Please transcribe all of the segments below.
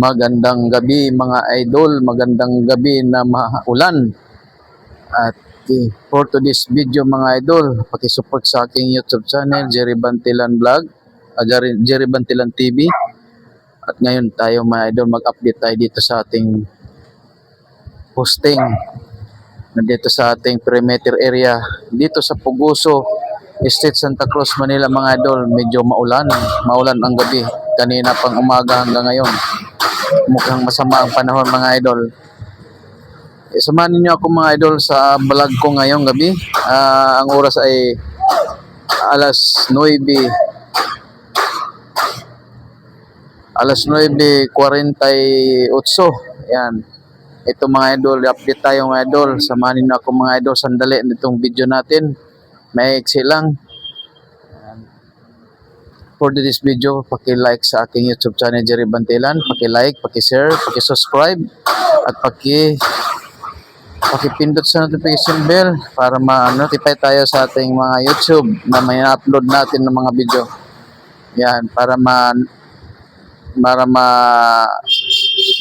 Magandang gabi mga idol, magandang gabi na maulan. At eh, for today's video mga idol, pakisupport sa aking YouTube channel, Jerry Bantilan Vlog, Jerry, Jerry Bantilan TV. At ngayon tayo mga idol, mag-update tayo dito sa ating posting. Nandito sa ating perimeter area, dito sa Puguso, Estate Santa Cruz, Manila mga idol, medyo maulan, maulan ang gabi. Kanina pang umaga hanggang ngayon. Mukhang masama ang panahon mga idol. Eh, samahan niyo ako mga idol sa vlog ko ngayong gabi. Ah, ang oras ay alas 9 alas 9.48 yan ito mga idol update tayo mga idol. Samahan niyo ako mga idol. Sandali nitong video natin. May lang for this video, paki-like sa aking YouTube channel Jerry Bantilan, paki-like, paki-share, paki-subscribe at paki paki-pindot sa notification bell para ma-notify tayo sa ating mga YouTube na may upload natin ng mga video. Yan, para ma para ma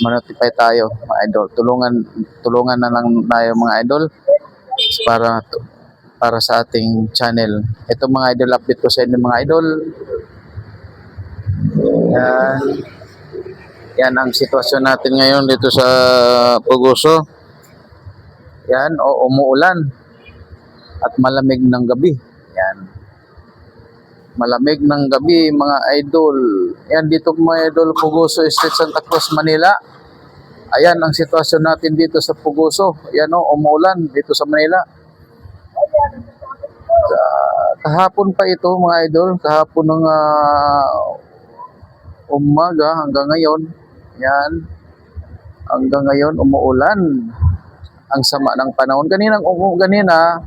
ma-notify tayo mga idol. Tulungan tulungan na lang tayo mga idol para para sa ating channel. Ito mga idol update ko sa inyo mga idol. Yan. Yan ang sitwasyon natin ngayon dito sa Puguso. Yan, o umuulan at malamig ng gabi. Yan. Malamig ng gabi, mga idol. Yan dito mga idol, Puguso Street, Santa Cruz, Manila. Ayan ang sitwasyon natin dito sa Puguso. Yan o, umuulan dito sa Manila. Sa- kahapon pa ito mga idol, kahapon ng ah, umaga hanggang ngayon. Yan. Hanggang ngayon umuulan. Ang sama ng panahon. Kaninang umu ganina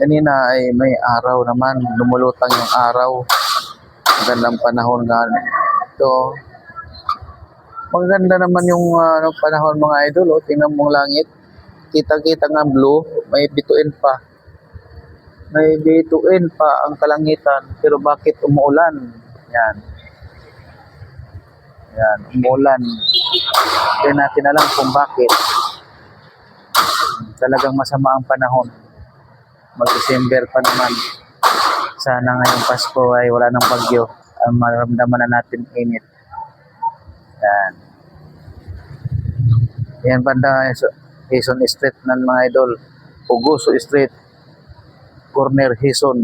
Kanina ay may araw naman, lumulutang yung araw. Magandang panahon nga ito. Maganda naman yung ah, ano, panahon mga idol. Oh. Tingnan mong langit. Kita-kita nga blue, may bituin pa may bituin pa ang kalangitan pero bakit umuulan? Yan. Yan, umuulan. Hindi natin alam kung bakit. Talagang masama ang panahon. Mag-December pa naman. Sana ngayong Pasko ay wala ng bagyo. Ang maramdaman na natin init. Yan. Yan banda Quezon Street ng mga idol. Puguso Street corner Hison,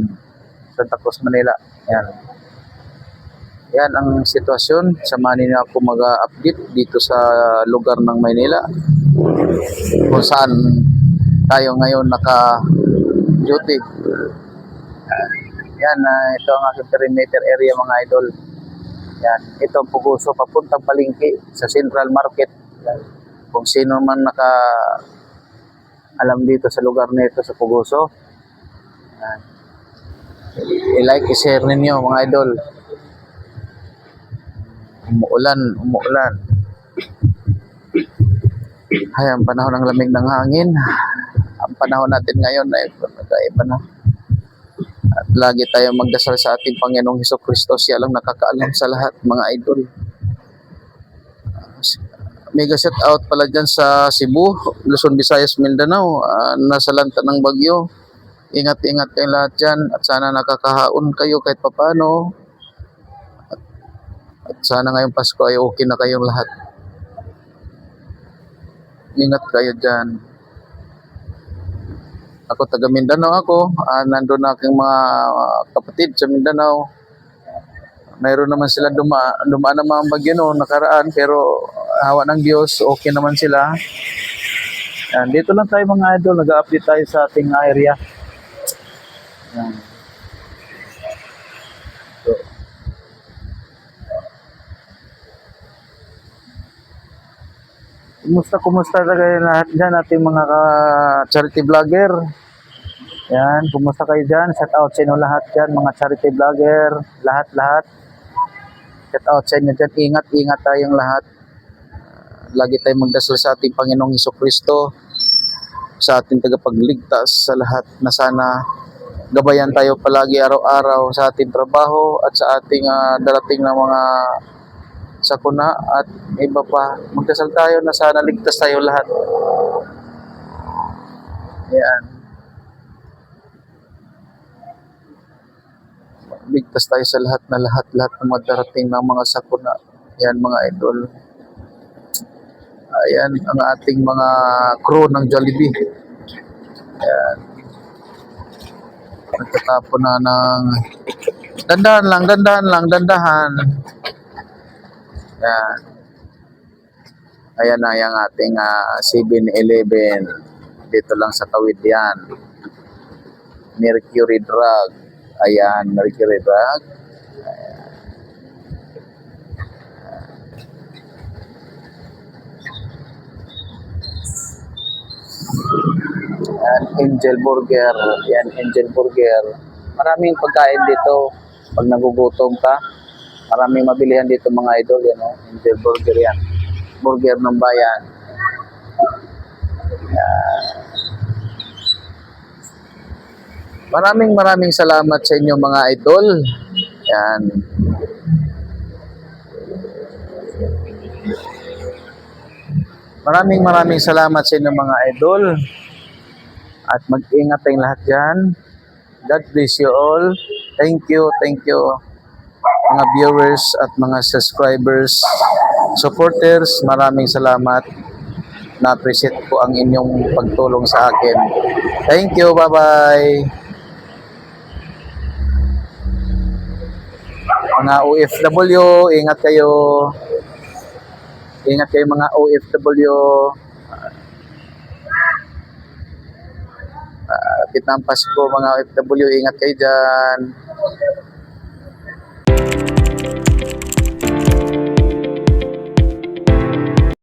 Santa Cruz, Manila. Yan. Yan ang sitwasyon. Samahan niyo ako mag-update dito sa lugar ng Maynila. Kung saan tayo ngayon naka-duty. Yan, ah, ito ang aking perimeter area mga idol. Yan, ito ang Puguso papuntang Palingki sa Central Market. Kung sino man naka alam dito sa lugar nito sa Puguso. I-like, i-share ninyo mga idol. Umuulan, umuulan. Ay, ang panahon ng lamig ng hangin. Ang panahon natin ngayon ay magkaiba na. At lagi tayo magdasal sa ating Panginoong Heso Kristo. Siya lang nakakaalam sa lahat, mga idol. Mega shout out pala dyan sa Cebu, Luzon, Visayas, Mindanao. Ah, nasa lanta ng bagyo. Ingat-ingat kayo lahat dyan at sana nakakahaon kayo kahit papano. At, at sana ngayong Pasko ay okay na kayong lahat. Ingat kayo dyan. Ako taga Mindanao ako. Ah, nandun na aking mga ah, kapatid sa Mindanao. Mayroon naman sila duma, dumaan naman ang bagyo no, nakaraan pero hawa ng Diyos, okay naman sila. Yan, dito lang tayo mga idol, nag-update tayo sa ating area. Yan. So, Kumusta, kumusta kayo lahat dyan, ating mga charity vlogger? Yan, kumusta kayo dyan? Shout out sa inyo lahat dyan, mga charity vlogger, lahat-lahat. Shout out sa inyo dyan, ingat-ingat tayong lahat. Lagi tayong magdasal sa ating Panginoong Heso Kristo, sa ating tagapagligtas sa lahat na sana gabayan tayo palagi araw-araw sa ating trabaho at sa ating ah, darating na mga sakuna at iba pa. Magdasal tayo na sana ligtas tayo lahat. Yan. Ligtas tayo sa lahat na lahat, lahat ng mga darating ng mga sakuna. Yan mga idol. Ayan ang ating mga crew ng Jollibee. Ayan. Nagtatapon na ng... Dandahan lang, dandahan lang, dandahan. Ayan. Ayan na yung ating ah, 7-Eleven. Dito lang sa Tawid yan. Mercury Drug. Ayan, Mercury Drug. Yan, Angel Burger. Yan, Angel Burger. Maraming pagkain dito. Pag nagugutom ka, maraming mabilihan dito mga idol. Yan, oh. Angel Burger yan. Burger ng bayan. Yan. Maraming maraming salamat sa inyo mga idol. Yan. Maraming maraming salamat sa inyo mga idol. At mag-ingat tayong lahat dyan. God bless you all. Thank you, thank you mga viewers at mga subscribers, supporters, maraming salamat. Na-appreciate ko ang inyong pagtulong sa akin. Thank you, bye-bye. Mga OFW, ingat kayo. Ingat kayo mga OFW. Uh, Pasko mga OFW, ingat kayo dyan.